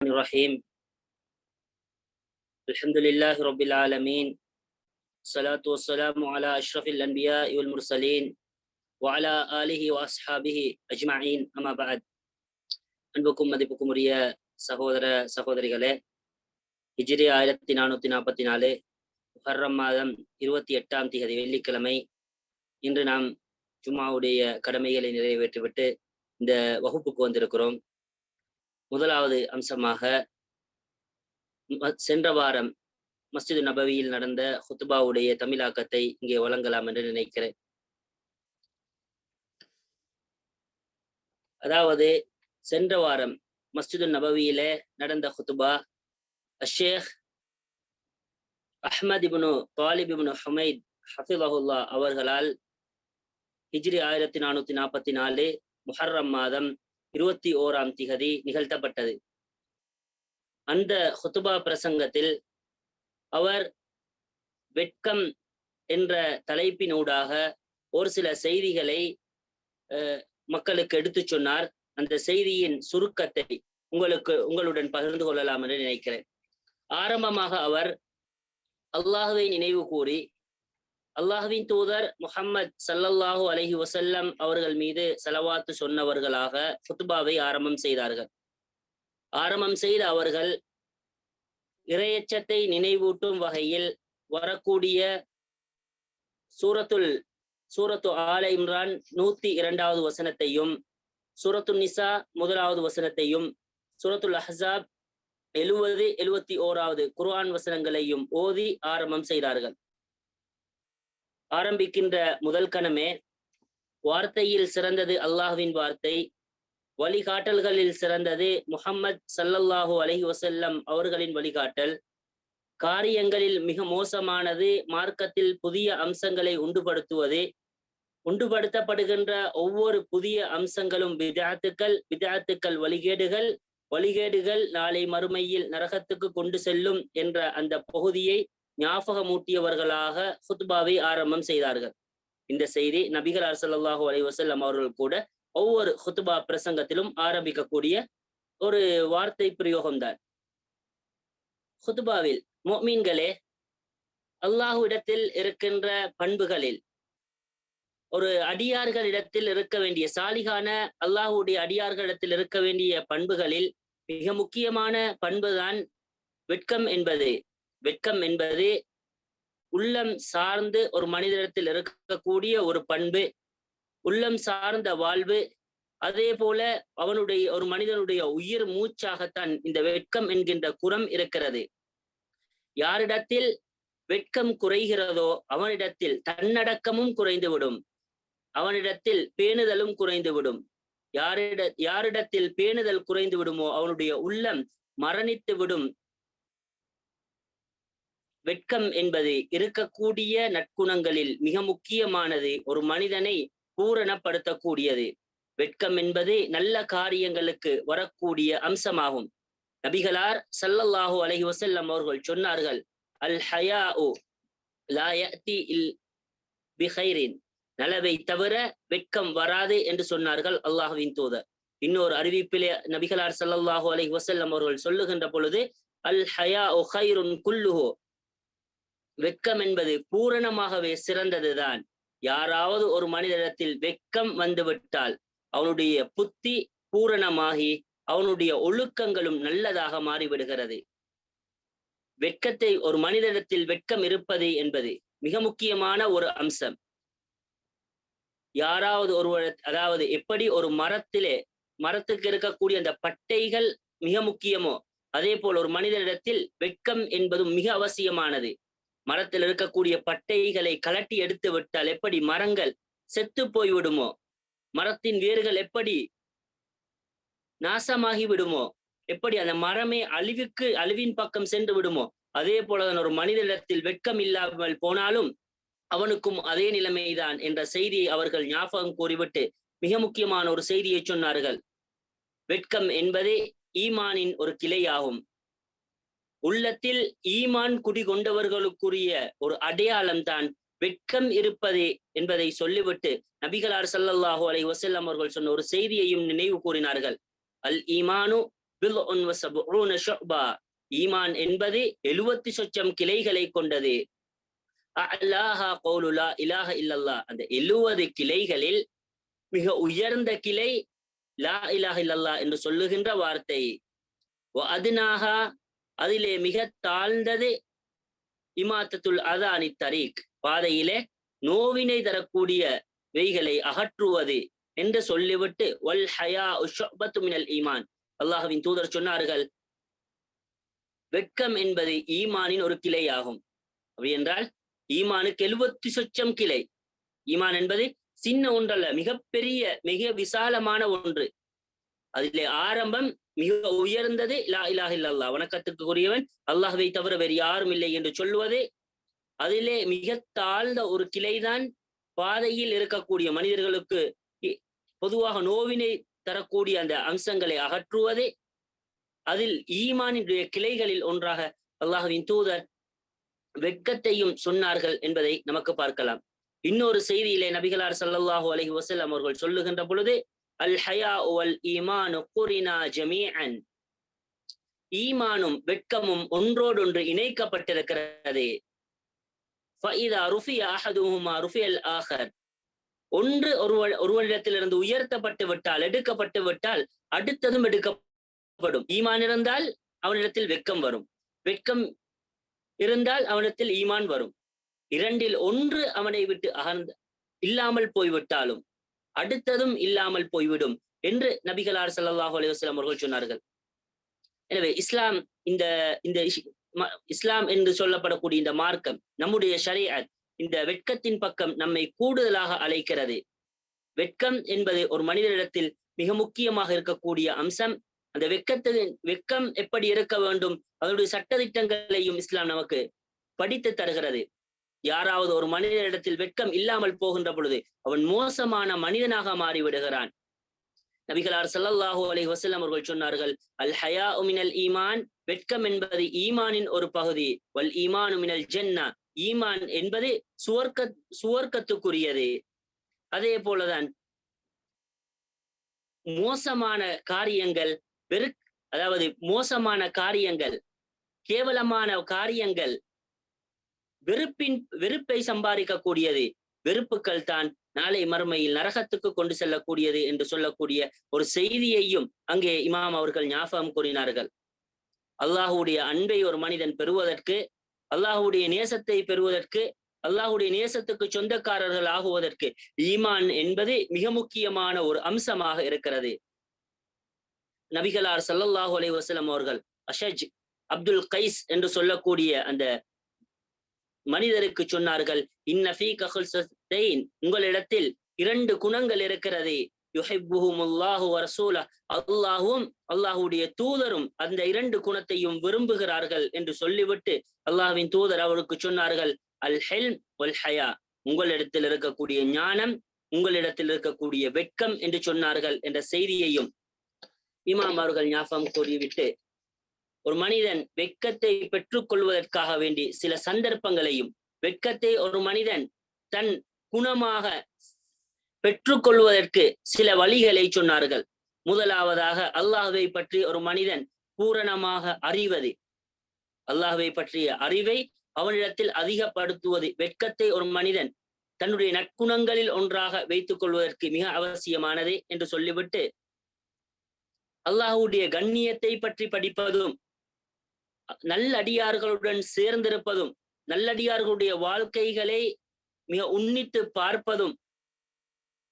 الرحيم الحمد لله رب العالمين الصلاة والسلام على أشرف الأنبياء والمرسلين وعلى آله وأصحابه أجمعين أما بعد அன்புக்கும் மதிப்புக்கும் உரிய சகோதர சகோதரிகளே ஹிஜ்ரி ஆயிரத்தி நானூத்தி நாற்பத்தி நாலு முஹர்ரம் மாதம் இருபத்தி எட்டாம் தேதி வெள்ளிக்கிழமை இன்று நாம் ஜும்மாவுடைய கடமைகளை நிறைவேற்றிவிட்டு இந்த வகுப்புக்கு வந்திருக்கிறோம் முதலாவது அம்சமாக சென்ற வாரம் மஸ்ஜிது நபவியில் நடந்த ஹுத்துபாவுடைய தமிழாக்கத்தை இங்கே வழங்கலாம் என்று நினைக்கிறேன். அதாவது சென்ற வாரம் மஸ்ஜிது நபவியில நடந்த ஹுத்துபா அஷேக் அஹ்மத் இப்னு தாலிப் இப்னு ஹமைத் ஹஃபிலஹுல்லா அவர்களால் ஹிஜ்ரி ஆயிரத்தி நானூத்தி நாற்பத்தி நாலு முஹர்ரம் மாதம் இருபத்தி ஓராம் திகதி நிகழ்த்தப்பட்டது. அந்த ஹுத்துபா பிரசங்கத்தில் அவர் வெட்கம் என்ற தலைப்பினூடாக ஒரு சில செய்திகளை மக்களுக்கு எடுத்து சொன்னார். அந்த செய்தியின் சுருக்கத்தை உங்களுக்கு உங்களுடன் பகிர்ந்து கொள்ளலாம் என்று நினைக்கிறேன். ஆரம்பமாக அவர் அல்லாஹுவை நினைவு கூறி அல்லாஹுவின் தூதர் முஹம்மத் சல்லல்லாஹு அலஹி வசல்லம் அவர்கள் மீது செலவாத்து சொன்னவர்களாக ஃபுத்பாவை ஆரம்பம் செய்தார்கள். ஆரம்பம் செய்த அவர்கள் இரையச்சத்தை நினைவூட்டும் வகையில் வரக்கூடிய சூரத்துல் சூரத்து ஆல இம்ரான் நூத்தி இரண்டாவது வசனத்தையும் சூரத்து நிசா முதலாவது வசனத்தையும் சூரத்துல் அஹாப் எழுவது எழுவத்தி ஓராவது குர்ஆன் வசனங்களையும் ஓதி ஆரம்பம் செய்தார்கள். ஆரம்பிக்கின்ற முதல் கணமே வார்த்தையில் சிறந்தது அல்லாஹுவின் வார்த்தை வழிகாட்டல்களில் சிறந்தது முஹம்மத் சல்லல்லாஹு அலஹி வசல்லம் அவர்களின் வழிகாட்டல். காரியங்களில் மிக மோசமானது மார்க்கத்தில் புதிய அம்சங்களை உண்டுபடுத்துவது. உண்டுபடுத்தப்படுகின்ற ஒவ்வொரு புதிய அம்சங்களும் விதாத்துக்கள் விதாத்துக்கள் வழிகேடுகள் வழிகேடுகள் நாளை மறுமையில் நரகத்துக்கு கொண்டு செல்லும் என்ற அந்த பகுதியை ஞாபகமூட்டியவர்களாக ஹுத்பாவை ஆரம்பம் செய்தார்கள். இந்த செய்தி நபிகள் அரசல்லாஹு அலைவசல்லம் அவர்கள் கூட ஒவ்வொரு ஹுத்பா பிரசங்கத்திலும் ஆரம்பிக்கக்கூடிய ஒரு வார்த்தை பிரயோகம்தான் ஹுத்பாவில் மோமீன்களே அல்லாஹுவிடத்தில் இருக்கின்ற பண்புகளில் ஒரு அடியார்களிடத்தில் இருக்க வேண்டிய சாலிகான அல்லாஹுடைய அடியார்களிடத்தில் இருக்க வேண்டிய பண்புகளில் மிக முக்கியமான பண்புதான் வெட்கம் என்பது. வெட்கம் என்பது உள்ளம் சார்ந்து ஒரு மனிதரிடத்தில் இருக்கக்கூடிய ஒரு பண்பு உள்ளம் சார்ந்த வாழ்வு. அதே போல அவனுடைய ஒரு மனிதனுடைய உயிர் மூச்சாகத்தான் இந்த வெட்கம் என்கின்ற குரம் இருக்கிறது. யாரிடத்தில் வெட்கம் குறைகிறதோ அவனிடத்தில் தன்னடக்கமும் குறைந்துவிடும். அவனிடத்தில் பேணுதலும் குறைந்துவிடும். யாரிட யாரிடத்தில் பேணுதல் குறைந்து விடுமோ அவனுடைய உள்ளம் மரணித்து விடும் வெட்கம் என்பது இருக்கக்கூடிய நற்குணங்களில் மிக முக்கியமானது ஒரு மனிதனை பூரணப்படுத்தக்கூடியது. வெட்கம் என்பது நல்ல காரியங்களுக்கு வரக்கூடிய அம்சமாகும். நபிகளார் சல்லல்லாஹு அலஹி வசல்லம் அவர்கள் சொன்னார்கள் அல் ஹயா இல் பிஹைரின் நலவை தவிர வெட்கம் வராது என்று சொன்னார்கள் அல்லாஹுவின் தூதர். இன்னொரு அறிவிப்பிலே நபிகளார் சல்லல்லாஹு அலஹி வசல்லம் அவர்கள் சொல்லுகின்ற பொழுது அல் ஹயா ஹைருன் குல்லுஹோ. வெட்கம் என்பது பூரணமாகவே சிறந்ததுதான். யாராவது ஒரு மனிதனிடத்தில் வெட்கம் வந்துவிட்டால் அவனுடைய புத்தி பூரணமாகி அவனுடைய ஒழுக்கங்களும் நல்லதாக மாறிவிடுகிறது. வெட்கத்தை ஒரு மனிதனிடத்தில் வெட்கம் இருப்பது என்பது மிக முக்கியமான ஒரு அம்சம். யாராவது ஒருவர் அதாவது எப்படி ஒரு மரத்திலே மரத்துக்கு இருக்கக்கூடிய அந்த பட்டைகள் மிக முக்கியமோ அதே போல் ஒரு மனிதனிடத்தில் வெட்கம் என்பதும் மிக அவசியமானது. மரத்தில் இருக்கக்கூடிய பட்டைகளை கலட்டி எடுத்து விட்டால் எப்படி மரங்கள் செத்து போய்விடுமோ மரத்தின் வேர்கள் எப்படி நாசமாகி விடுமோ? எப்படி அந்த மரமே அழிவுக்கு அழிவின் பக்கம் சென்று விடுமோ? அதே போலதான் ஒரு மனிதனிடத்தில் வெட்கம் இல்லாமல் போனாலும் அவனுக்கும் அதே நிலைமைதான் என்ற செய்தியை அவர்கள் ஞாபகம் கூறிவிட்டு மிக முக்கியமான ஒரு செய்தியை சொன்னார்கள். வெட்கம் என்பதே ஈமானின் ஒரு கிளையாகும். உள்ளத்தில் ஈமான் குடி கொண்டவர்களுக்குரிய ஒரு அடையாளம் தான் வெட்கம் இருப்பது என்பதை சொல்லிவிட்டு நபிகளார் சல்லல்லாஹு அலை வசல்லம் அவர்கள் சொன்ன ஒரு செய்தியையும் நினைவு கூறினார்கள். அல் ஈமானு ஈமான் என்பது எழுவத்தி சொச்சம் கிளைகளை கொண்டது. அல்லாஹா கோலுலா இலாஹ அந்த எழுவது கிளைகளில் மிக உயர்ந்த கிளை லா இலாஹ இல்லல்லா என்று சொல்லுகின்ற வார்த்தை. அதுனாகா அதிலே மிக தாழ்ந்தது இமாத்தத்துல் அதானி தரீக். பாதையிலே நோவினை தரக்கூடிய வெய்களை அகற்றுவது என்று சொல்லிவிட்டு வல் ஹயா உஷபத்து மினல் ஈமான். அல்லாஹுவின் தூதர் சொன்னார்கள் வெட்கம் என்பது ஈமானின் ஒரு கிளை ஆகும் அப்படி என்றால் ஈமானுக்கு எழுபத்தி சொச்சம் கிளை. ஈமான் என்பது சின்ன ஒன்றல்ல மிகப்பெரிய மிக விசாலமான ஒன்று. அதிலே ஆரம்பம் மிக உயர்ந்தது லா இலாஹ இல்லல்லா வணக்கத்துக்கு உரியவன் அல்லாஹுவை தவிர வேறு யாரும் இல்லை என்று சொல்லுவது அதிலே மிக தாழ்ந்த ஒரு கிளைதான் பாதையில் இருக்கக்கூடிய மனிதர்களுக்கு பொதுவாக நோவினை தரக்கூடிய அந்த அம்சங்களை அகற்றுவது அதில் ஈமானினுடைய கிளைகளில் ஒன்றாக அல்லாஹுவின் தூதர் வெட்கத்தையும் சொன்னார்கள் என்பதை நமக்கு பார்க்கலாம். இன்னொரு செய்தியிலே நபிகளார் சல்லல்லாஹு அலஹி வசல்லம் அவர்கள் சொல்லுகின்ற பொழுது அல் ஹயா வல் ஈமானு குரினா ஜமீஅன். ஈமானும் வெட்கமும் ஒன்றோடொன்று இணைக்கப்பட்டிருக்கிறது. ஒன்று ஒருவ ஒருவனிடத்திலிருந்து உயர்த்தப்பட்டு விட்டால் எடுக்கப்பட்டு விட்டால் அடுத்ததும் எடுக்கப்படும். ஈமான் இருந்தால் அவனிடத்தில் வெட்கம் வரும். வெட்கம் இருந்தால் அவனிடத்தில் ஈமான் வரும். இரண்டில் ஒன்று அவனை விட்டு அகர்ந்து இல்லாமல் போய்விட்டாலும். அடுத்ததும் இல்லாமல் போய்விடும் என்று நபிகளார் சல்லாஹூ அலைவாஸ்லாம் அவர்கள் சொன்னார்கள். எனவே இஸ்லாம் இந்த இந்த இஸ்லாம் என்று சொல்லப்படக்கூடிய இந்த மார்க்கம் நம்முடைய ஷரியத் இந்த வெட்கத்தின் பக்கம் நம்மை கூடுதலாக அழைக்கிறது. வெட்கம் என்பது ஒரு மனிதரிடத்தில் மிக முக்கியமாக இருக்கக்கூடிய அம்சம். அந்த வெட்கத்தின் வெட்கம் எப்படி இருக்க வேண்டும் அதனுடைய சட்டத்திட்டங்களையும் இஸ்லாம் நமக்கு படித்து தருகிறது. யாராவது ஒரு மனிதனிடத்தில் வெட்கம் இல்லாமல் போகின்ற பொழுது அவன் மோசமான மனிதனாக மாறி விடுகிறான் நபிகளார் சல்லல்லாஹு அலி வசல்லம் அவர்கள் சொன்னார்கள் அல் ஹயா உமினல் ஈமான். வெட்கம் என்பது ஈமானின் ஒரு பகுதி. வல் ஈமான் உமினல் ஜென்னா. ஈமான் என்பது சுவர்க்க சுவர்க்கத்துக்குரியது. அதே போலதான் மோசமான காரியங்கள் வெறு அதாவது மோசமான காரியங்கள் கேவலமான காரியங்கள் வெறுப்பின் வெறுப்பை சம்பாதிக்கக்கூடியது. வெறுப்புகள் தான் நாளை மறுமையில் நரகத்துக்கு கொண்டு செல்லக்கூடியது என்று சொல்லக்கூடிய ஒரு செய்தியையும் அங்கே இமாம் அவர்கள் ஞாபகம் கூறினார்கள். அல்லாஹுடைய அன்பை ஒரு மனிதன் பெறுவதற்கு அல்லாஹுடைய நேசத்தை பெறுவதற்கு அல்லாஹுடைய நேசத்துக்கு சொந்தக்காரர்கள் ஆகுவதற்கு ஈமான் என்பது மிக முக்கியமான ஒரு அம்சமாக இருக்கிறது. நபிகளார் சல்லல்லாஹு அலை வசலம் அவர்கள் அஷஜ் அப்துல் கைஸ் என்று சொல்லக்கூடிய அந்த மனிதருக்கு சொன்னார்கள் இன்னஃபி கஹுல்சைன் உங்களிடத்தில் இரண்டு குணங்கள் இருக்கிறது. யுஹிப்புஹுமுல்லாஹு வரசூல அல்லாஹும் அல்லாஹுடைய தூதரும் அந்த இரண்டு குணத்தையும் விரும்புகிறார்கள் என்று சொல்லிவிட்டு அல்லாஹ்வின் தூதர் அவருக்கு சொன்னார்கள் அல் ஹெல்ம் ஒல் ஹயா உங்களிடத்தில் இருக்கக்கூடிய ஞானம் உங்களிடத்தில் இருக்கக்கூடிய வெட்கம் என்று சொன்னார்கள் என்ற செய்தியையும் இமாம் அவர்கள் ஞாபகம் கூறிவிட்டு ஒரு மனிதன் வெட்கத்தை பெற்றுக் கொள்வதற்காக வேண்டி சில சந்தர்ப்பங்களையும் வெட்கத்தை ஒரு மனிதன் தன் குணமாக பெற்றுக்கொள்வதற்கு சில வழிகளை சொன்னார்கள். முதலாவதாக அல்லாஹுவை பற்றி ஒரு மனிதன் பூரணமாக அறிவது. அல்லாஹுவை பற்றிய அறிவை அவனிடத்தில் அதிகப்படுத்துவது வெட்கத்தை ஒரு மனிதன் தன்னுடைய நற்குணங்களில் ஒன்றாக வைத்துக் கொள்வதற்கு மிக அவசியமானது என்று சொல்லிவிட்டு அல்லாஹுடைய கண்ணியத்தை பற்றி படிப்பதும் நல்லடியார்களுடன் சேர்ந்திருப்பதும் நல்லடியார்களுடைய வாழ்க்கைகளை மிக உன்னித்து பார்ப்பதும்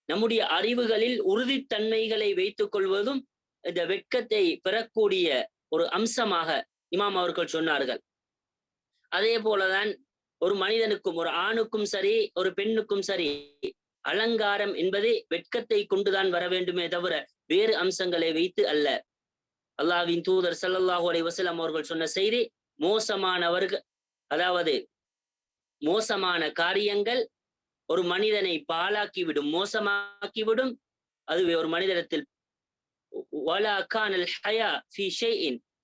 நம்முடைய அறிவுகளில் உறுதித்தன்மைகளை வைத்துக் கொள்வதும் இந்த வெட்கத்தை பெறக்கூடிய ஒரு அம்சமாக இமாம் அவர்கள் சொன்னார்கள். அதே போலதான் ஒரு மனிதனுக்கும் ஒரு ஆணுக்கும் சரி ஒரு பெண்ணுக்கும் சரி அலங்காரம் என்பது வெட்கத்தை கொண்டுதான் வர வேண்டுமே தவிர வேறு அம்சங்களை வைத்து அல்ல. அல்லாஹின் தூதர் சல்லல்லாஹு அலை வசலம் அவர்கள் சொன்ன செய்தி மோசமானவர்கள் அதாவது மோசமான காரியங்கள் ஒரு மனிதனை பாழாக்கிவிடும் மோசமாக்கிவிடும். அதுவே ஒரு மனிதனத்தில்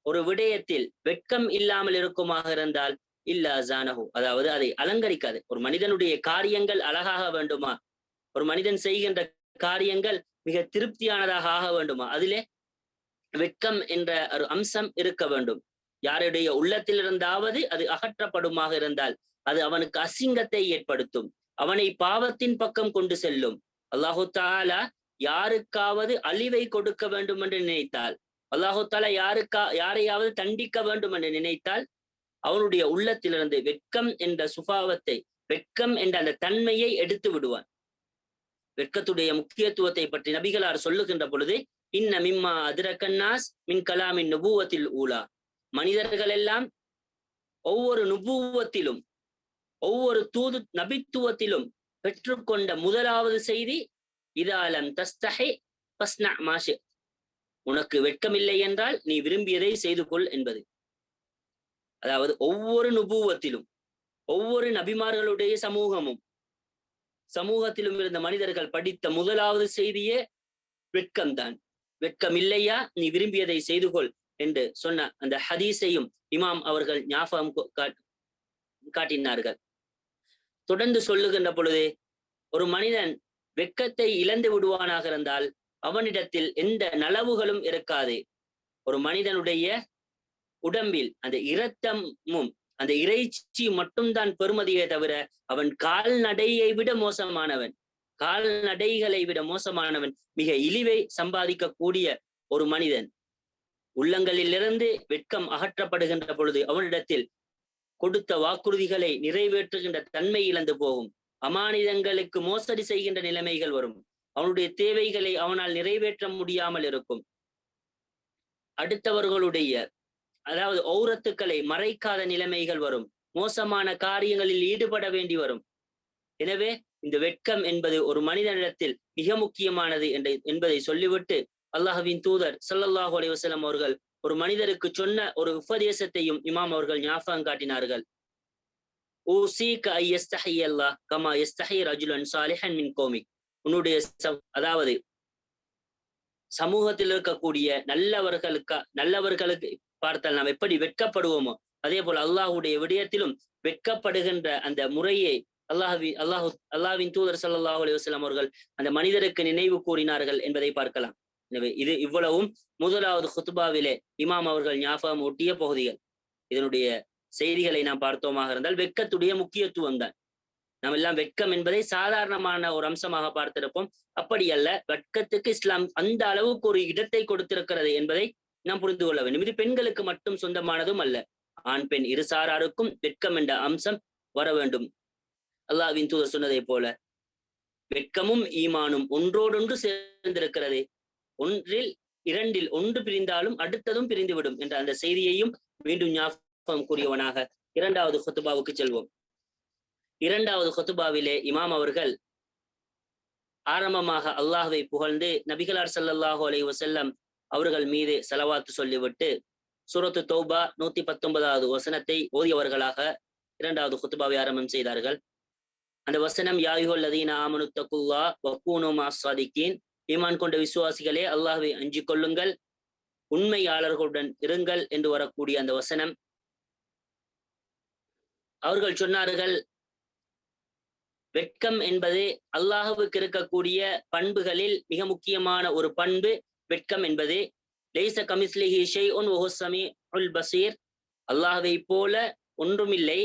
ஒரு விடயத்தில் வெட்கம் இல்லாமல் இருக்குமாக இருந்தால் இல்லா ஜானஹு அதாவது அதை அலங்கரிக்காது. ஒரு மனிதனுடைய காரியங்கள் அழகாக வேண்டுமா? ஒரு மனிதன் செய்கின்ற காரியங்கள் மிக திருப்தியானதாக ஆக வேண்டுமா? அதிலே வெட்கம் என்ற ஒரு அம்சம் இருக்க வேண்டும். யாருடைய உள்ளத்தில் இருந்தாவது அது அகற்றப்படுமாக இருந்தால் அது அவனுக்கு அசிங்கத்தை ஏற்படுத்தும். அவனை பாவத்தின் பக்கம் கொண்டு செல்லும். அல்லாஹு தாலா யாருக்காவது அழிவை கொடுக்க வேண்டும் என்று நினைத்தால் அல்லாஹு தாலா யாருக்கா யாரையாவது தண்டிக்க வேண்டும் என்று நினைத்தால் அவனுடைய உள்ளத்திலிருந்து வெட்கம் என்ற சுபாவத்தை வெட்கம் என்ற அந்த தன்மையை எடுத்து விடுவான். வெட்கத்துடைய முக்கியத்துவத்தை பற்றி நபிகளார் சொல்லுகின்ற பொழுது இன்ன மிம்மா அதிரக்கன்னாஸ் மின் கலாமின் நுபூவத்தில் ஊலா. மனிதர்கள் எல்லாம் ஒவ்வொரு நுபூவத்திலும் ஒவ்வொரு தூது நபித்துவத்திலும் பெற்றுக்கொண்ட முதலாவது செய்தி இதாலம் தஸ்தஹே பஸ்னா மாஷு உனக்கு வெட்கமில்லை என்றால் நீ விரும்பியதை செய்து கொள் என்பது. அதாவது ஒவ்வொரு நுபூவத்திலும் ஒவ்வொரு நபிமார்களுடைய சமூகமும் சமூகத்திலும் இருந்த மனிதர்கள் படித்த முதலாவது செய்தியே வெட்கம்தான். வெட்கமில்லையா? நீ விரும்பியதை செய்து கொள் என்று சொன்ன அந்த ஹதீஸையும் இமாம் அவர்கள் ஞாபகம் காட்டினார்கள். தொடர்ந்து சொல்லுகின்ற பொழுது ஒரு மனிதன் வெட்கத்தை இழந்து விடுவானாக இருந்தால் அவனிடத்தில் எந்த நலவுகளும் இருக்காது. ஒரு மனிதனுடைய உடம்பில் அந்த இரத்தமும் அந்த இறைச்சி மட்டும்தான் பெருமதியே தவிர அவன் கால்நடையை விட மோசமானவன். கால்நடைகளை விட மோசமானவன் மிக இழிவை சம்பாதிக்கக்கூடிய ஒரு மனிதன். உள்ளங்களிலிருந்து வெட்கம் அகற்றப்படுகின்ற பொழுது அவனிடத்தில் கொடுத்த வாக்குறுதிகளை நிறைவேற்றுகின்ற தன்மை இழந்து போகும். அமானிதங்களுக்கு மோசடி செய்கின்ற நிலைமைகள் வரும். அவனுடைய தேவைகளை அவனால் நிறைவேற்ற முடியாமல் இருக்கும். அடுத்தவர்களுடைய அதாவது ஔரத்துக்களை மறைக்காத நிலைமைகள் வரும். மோசமான காரியங்களில் ஈடுபட வேண்டி வரும். எனவே இந்த வெட்கம் என்பது ஒரு மனிதனிடத்தில் மிக முக்கியமானது என்று என்பதை சொல்லிவிட்டு அல்லாஹுவின் தூதர் சல்லல்லாஹு அலைவசலம் அவர்கள் ஒரு மனிதருக்கு சொன்ன ஒரு உபதேசத்தையும் இமாம் அவர்கள் ஞாபகம் காட்டினார்கள். உன்னுடைய அதாவது சமூகத்தில் இருக்கக்கூடிய நல்லவர்களுக்கு நல்லவர்களுக்கு பார்த்தால் நாம் எப்படி வெட்கப்படுவோமோ அதே போல் அல்லாஹுடைய விடயத்திலும் வெட்கப்படுகின்ற அந்த முறையை அல்லாஹி அல்லாஹு அல்லாவின் தூதர் சல்லாஹூ அலி வஸ்லாம் அவர்கள் அந்த மனிதருக்கு நினைவு கூறினார்கள் என்பதை பார்க்கலாம். எனவே இது இவ்வளவும் முதலாவது ஹுத்பாவிலே இமாம் அவர்கள் ஞாபகம் ஒட்டிய பகுதிகள். இதனுடைய செய்திகளை நாம் பார்த்தோமாக இருந்தால் வெட்கத்துடைய முக்கியத்துவம் தான். நாம் எல்லாம் வெட்கம் என்பதை சாதாரணமான ஒரு அம்சமாக பார்த்திருப்போம். அப்படி அல்ல வெட்கத்துக்கு இஸ்லாம் அந்த அளவுக்கு ஒரு இடத்தை கொடுத்திருக்கிறது என்பதை நாம் புரிந்து கொள்ள வேண்டும். இது பெண்களுக்கு மட்டும் சொந்தமானதும் அல்ல. ஆண் பெண் இருசாராருக்கும் வெட்கம் என்ற அம்சம் வர வேண்டும். அல்லாவின் தூதர் சொன்னதை போல வெட்கமும் ஈமானும் ஒன்றோடொன்று சேர்ந்திருக்கிறது ஒன்றில் இரண்டில் ஒன்று பிரிந்தாலும் அடுத்ததும் பிரிந்துவிடும் என்ற அந்த செய்தியையும் மீண்டும் ஞாபகம் கூறியவனாக இரண்டாவது ஹொத்துபாவுக்கு செல்வோம். இரண்டாவது ஹொத்துபாவிலே இமாம் அவர்கள் ஆரம்பமாக அல்லாஹுவை புகழ்ந்து நபிகளார் சல்லாஹூ அலை வசல்லம் அவர்கள் மீது செலவாத்து சொல்லிவிட்டு சூரத்து தௌபா நூத்தி பத்தொன்பதாவது வசனத்தை ஓதியவர்களாக இரண்டாவது குத்துபாவை ஆரம்பம் செய்தார்கள். அந்த வசனம் யாயுகல்லதீன ஆமனு வக்கூனோமா சாதிக்கீன் ஈமான் கொண்ட விசுவாசிகளே அல்லாஹுவை அஞ்சு கொள்ளுங்கள் உண்மையாளர்களுடன் இருங்கள் என்று வரக்கூடிய அந்த வசனம். அவர்கள் சொன்னார்கள் வெட்கம் என்பது அல்லாஹுவுக்கு இருக்கக்கூடிய பண்புகளில் மிக முக்கியமான ஒரு பண்பு. வெட்கம் என்பது லேச கமிஸ்லிஹி ஷெய் உன் ஒஹுசமி உல் பசீர் அல்லாஹுவை போல ஒன்றுமில்லை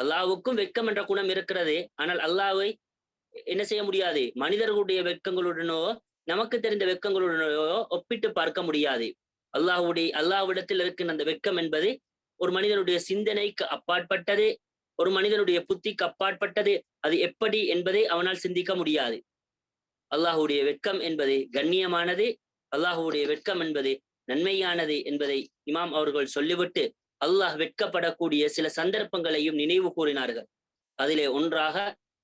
அல்லாஹுக்கும் வெட்கம் என்ற குணம் இருக்கிறது. ஆனால் அல்லாஹை என்ன செய்ய முடியாது? மனிதர்களுடைய வெட்கங்களுடனோ நமக்கு தெரிந்த வெக்கங்களுடனோ ஒப்பிட்டு பார்க்க முடியாது. அல்லாஹுடைய அல்லாஹ்விடத்தில் இருக்கின்ற அந்த வெட்கம் என்பது ஒரு மனிதனுடைய சிந்தனைக்கு அப்பாற்பட்டது. ஒரு மனிதனுடைய புத்திக்கு அப்பாற்பட்டது. அது எப்படி என்பதை அவனால் சிந்திக்க முடியாது. அல்லாஹுடைய வெட்கம் என்பது கண்ணியமானது. அல்லாஹுடைய வெட்கம் என்பது நன்மையானது என்பதை இமாம் அவர்கள் சொல்லிவிட்டு அல்லாஹ் வெட்கப்படக்கூடிய சில சந்தர்ப்பங்களையும் நினைவு கூறினார்கள். அதிலே ஒன்றாக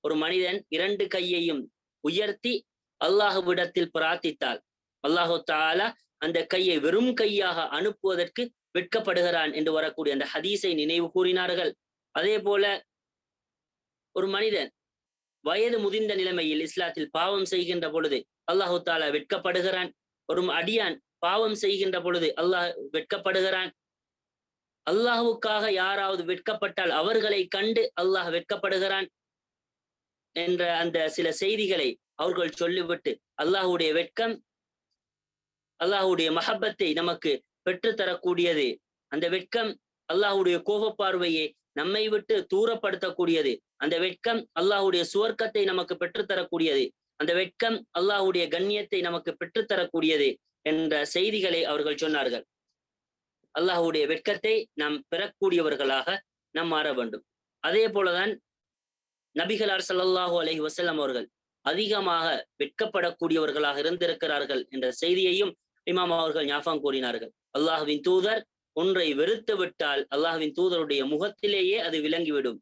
ஒரு மனிதன் இரண்டு கையையும் உயர்த்தி அல்லாஹுவிடத்தில் பிரார்த்தித்தால் அல்லாஹு தாலா அந்த கையை வெறும் கையாக அனுப்புவதற்கு வெட்கப்படுகிறான் என்று வரக்கூடிய அந்த ஹதீஸை நினைவு கூறினார்கள். அதே போல ஒரு மனிதன் வயது முதிர்ந்த நிலைமையில் இஸ்லாத்தில் பாவம் செய்கின்ற பொழுது அல்லாஹு தாலா வெட்கப்படுகிறான். ஒரு அடியான் பாவம் செய்கின்ற பொழுது அல்லாஹ் வெட்கப்படுகிறான். அல்லாஹுக்காக யாராவது வெட்கப்பட்டால் அவர்களை கண்டு அல்லாஹ் வெட்கப்படுகிறான் என்ற அந்த சில செய்திகளை அவர்கள் சொல்லிவிட்டு அல்லாஹுடைய வெட்கம் அல்லாஹுடைய மஹப்பத்தை நமக்கு பெற்றுத்தரக்கூடியது அந்த வெட்கம் அல்லாஹுடைய கோப பார்வையை நம்மை விட்டு தூரப்படுத்தக்கூடியது. அந்த வெட்கம் அல்லாஹுடைய சுவர்க்கத்தை நமக்கு பெற்றுத்தரக்கூடியது அந்த வெட்கம் அல்லாஹுடைய கண்ணியத்தை நமக்கு பெற்றுத்தரக்கூடியது என்ற செய்திகளை அவர்கள் சொன்னார்கள். அல்லாஹுடைய வெட்கத்தை நாம் பெறக்கூடியவர்களாக நாம் மாற வேண்டும். அதே போலதான் நபிகளார் சல்லாஹூ அலஹி வசல்லம் அவர்கள் அதிகமாக வெட்கப்படக்கூடியவர்களாக இருந்திருக்கிறார்கள் என்ற செய்தியையும் இமாம் அவர்கள் ஞாபகம் கூறினார்கள். அல்லாஹுவின் தூதர் ஒன்றை வெறுத்து விட்டால் அல்லாஹுவின் தூதருடைய முகத்திலேயே அது விளங்கிவிடும்.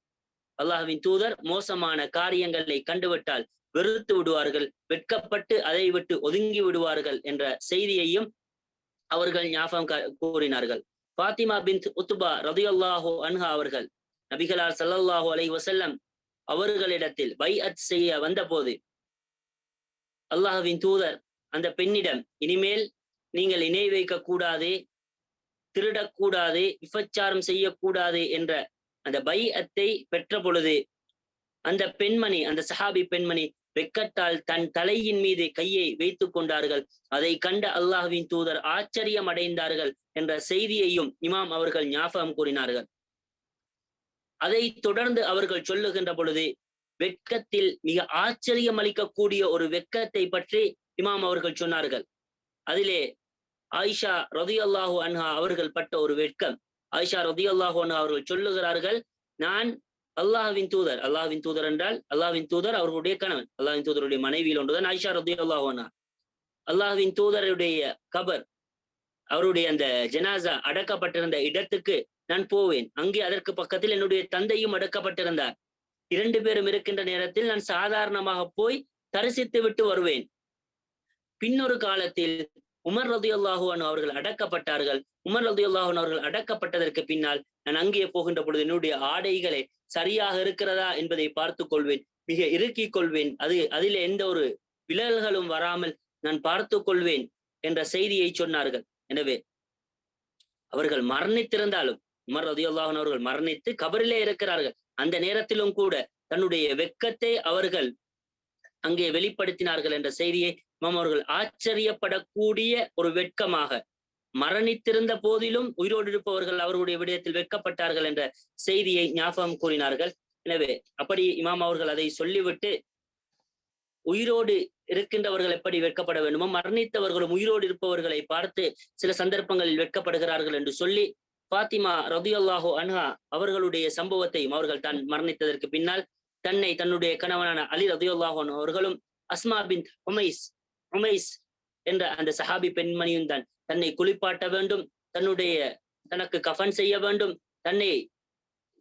அல்லாஹுவின் தூதர் மோசமான காரியங்களை கண்டுவிட்டால் வெறுத்து விடுவார்கள் வெட்கப்பட்டு அதை விட்டு ஒதுங்கி விடுவார்கள் என்ற செய்தியையும் அவர்கள் ஞாபகம் கூறினார்கள். பாத்திமா பின் உத்துபா ரதியுல்லாஹோ அன்ஹா அவர்கள் நபிகளார் சல்லல்லாஹு அலை வசல்லம் அவர்களிடத்தில் பை அத் செய்ய வந்தபோது அல்லாஹுவின் தூதர் அந்த பெண்ணிடம் இனிமேல் நீங்கள் இணை வைக்க கூடாது திருடக்கூடாது விபச்சாரம் செய்யக்கூடாது என்ற அந்த பை அத்தை பெற்ற பொழுது அந்த பெண்மணி அந்த சஹாபி பெண்மணி வெக்கத்தால் தன் தலையின் மீது கையை வைத்துக் கொண்டார்கள். அதை கண்ட அல்லாஹுவின் தூதர் ஆச்சரியம் அடைந்தார்கள் என்ற செய்தியையும் இமாம் அவர்கள் ஞாபகம் கூறினார்கள். அதை தொடர்ந்து அவர்கள் சொல்லுகின்ற பொழுது வெட்கத்தில் மிக ஆச்சரியம் அளிக்கக்கூடிய ஒரு வெக்கத்தை பற்றி இமாம் அவர்கள் சொன்னார்கள். அதிலே ஆயிஷா ரதி அல்லாஹூ அன்ஹா அவர்கள் பட்ட ஒரு வெட்கம். ஆயிஷா ரதி அல்லாஹூ அன்ஹா அவர்கள் சொல்லுகிறார்கள் நான் அல்லாஹ்வின் தூதர். அல்லாஹ்வின் தூதர் என்றால் அல்லாஹ்வின் தூதர் அவர்களுடைய கணவன். அல்லாஹ்வின் தூதருடைய மனைவியில் ஒன்றுதான் ஆயிஷா ரத்தி அல்லாஹூ அல்லாஹ்வின் தூதருடைய கபர் அவருடைய அந்த ஜனாசா அடக்கப்பட்டிருந்த இடத்துக்கு நான் போவேன். அங்கே அதற்கு பக்கத்தில் என்னுடைய தந்தையும் அடக்கப்பட்டிருந்தார். இரண்டு பேரும் இருக்கின்ற நேரத்தில் நான் சாதாரணமாக போய் தரிசித்து விட்டு வருவேன். பின்னொரு காலத்தில் உமர் ரதி அவர்கள் அடக்கப்பட்டார்கள். உமர் ரதி அவர்கள் அடக்கப்பட்டதற்கு பின்னால் நான் அங்கே போகின்ற பொழுது என்னுடைய ஆடைகளை சரியாக இருக்கிறதா என்பதை பார்த்து கொள்வேன். மிக இறுக்கிக் கொள்வேன். அது அதில் எந்த ஒரு விலல்களும் வராமல் நான் பார்த்து கொள்வேன் என்ற செய்தியை சொன்னார்கள். எனவே அவர்கள் மரணித்திருந்தாலும் உமர் ரதி அல்லாஹன் அவர்கள் மரணித்து கபரிலே இருக்கிறார்கள். அந்த நேரத்திலும் கூட தன்னுடைய வெக்கத்தை அவர்கள் அங்கே வெளிப்படுத்தினார்கள் என்ற செய்தியை இமாம் அவர்கள் ஆச்சரியப்படக்கூடிய ஒரு வெட்கமாக மரணித்திருந்த போதிலும் உயிரோடு இருப்பவர்கள் அவர்களுடைய விடயத்தில் வெட்கப்பட்டார்கள் என்ற செய்தியை ஞாபகம் கூறினார்கள். எனவே அப்படி இமாம் அவர்கள் அதை சொல்லிவிட்டு உயிரோடு இருக்கின்றவர்கள் எப்படி வெட்கப்பட வேண்டுமோ மரணித்தவர்களும் உயிரோடு இருப்பவர்களை பார்த்து சில சந்தர்ப்பங்களில் வெட்கப்படுகிறார்கள் என்று சொல்லி பாத்திமா ரதியுல்லாஹோ அன்ஹா அவர்களுடைய சம்பவத்தையும் அவர்கள் தான் மரணித்ததற்கு பின்னால் தன்னை தன்னுடைய கணவனான அலி ரதியுல்லாஹோன் அவர்களும் அஸ்மா பின் உமைஸ் உமைஸ் என்ற அந்த சஹாபி பெண்மணியும் தான். தன்னை குளிப்பாட்ட வேண்டும் தன்னுடைய தனக்கு கஃபன் செய்ய வேண்டும் தன்னை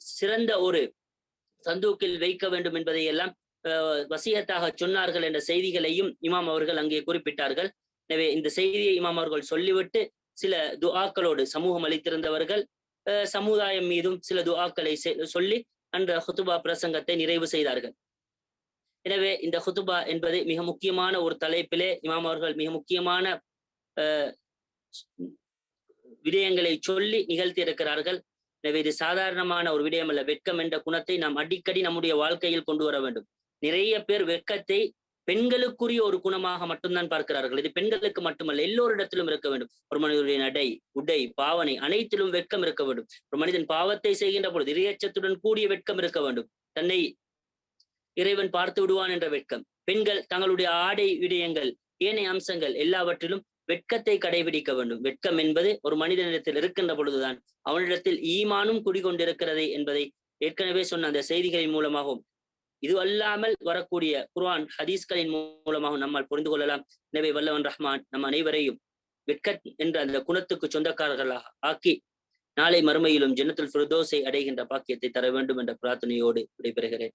சிறந்த ஒரு சந்தூக்கில் வைக்க வேண்டும் என்பதை எல்லாம் வசியத்தாக சொன்னார்கள் என்ற செய்திகளையும் இமாம் அவர்கள் அங்கே குறிப்பிட்டார்கள். எனவே இந்த செய்தியை இமாம் அவர்கள் சொல்லிவிட்டு சில துஆக்களோடு சமூகம் அளித்திருந்தவர்கள் சமுதாயம் மீதும் சில துஆக்களை சொல்லி அந்த ஹுத்துபா பிரசங்கத்தை நிறைவு செய்தார்கள். எனவே இந்த ஹுத்துபா என்பது மிக முக்கியமான ஒரு தலைப்பிலே இமாம் அவர்கள் மிக முக்கியமான விடயங்களை சொல்லி நிகழ்த்தி இருக்கிறார்கள். எனவே இது சாதாரணமான ஒரு விடயம் அல்ல. வெட்கம் என்ற குணத்தை நாம் அடிக்கடி நம்முடைய வாழ்க்கையில் கொண்டு வர வேண்டும். நிறைய பேர் வெட்கத்தை பெண்களுக்குரிய ஒரு குணமாக மட்டும்தான் பார்க்கிறார்கள். இது பெண்களுக்கு மட்டுமல்ல எல்லோரிடத்திலும் இருக்க வேண்டும். ஒரு மனிதனுடைய நடை உடை பாவனை அனைத்திலும் வெட்கம் இருக்க வேண்டும். ஒரு மனிதன் பாவத்தை செய்கின்ற பொழுது இரையச்சத்துடன் கூடிய வெட்கம் இருக்க வேண்டும். தன்னை இறைவன் பார்த்து விடுவான் என்ற வெட்கம். பெண்கள் தங்களுடைய ஆடை விடயங்கள் ஏனைய அம்சங்கள் எல்லாவற்றிலும் வெட்கத்தை கடைபிடிக்க வேண்டும். வெட்கம் என்பது ஒரு மனிதனிடத்தில் இருக்கின்ற பொழுதுதான் அவனிடத்தில் ஈமானும் குடிகொண்டிருக்கிறது என்பதை ஏற்கனவே சொன்ன அந்த செய்திகளின் மூலமாகவும் இது அல்லாமல் வரக்கூடிய குர்ஆன் ஹதீஸ்களின் மூலமாகவும் நம்மால் புரிந்து கொள்ளலாம். எனவே வல்லவன் ரஹ்மான் நம் அனைவரையும் வெட்கத் என்ற அந்த குணத்துக்கு சொந்தக்காரர்களாக ஆக்கி நாளை மறுமையிலும் ஜெனத்துல் ஃபிரதோஸை அடைகின்ற பாக்கியத்தை தர வேண்டும் என்ற பிரார்த்தனையோடு விடைபெறுகிறேன்.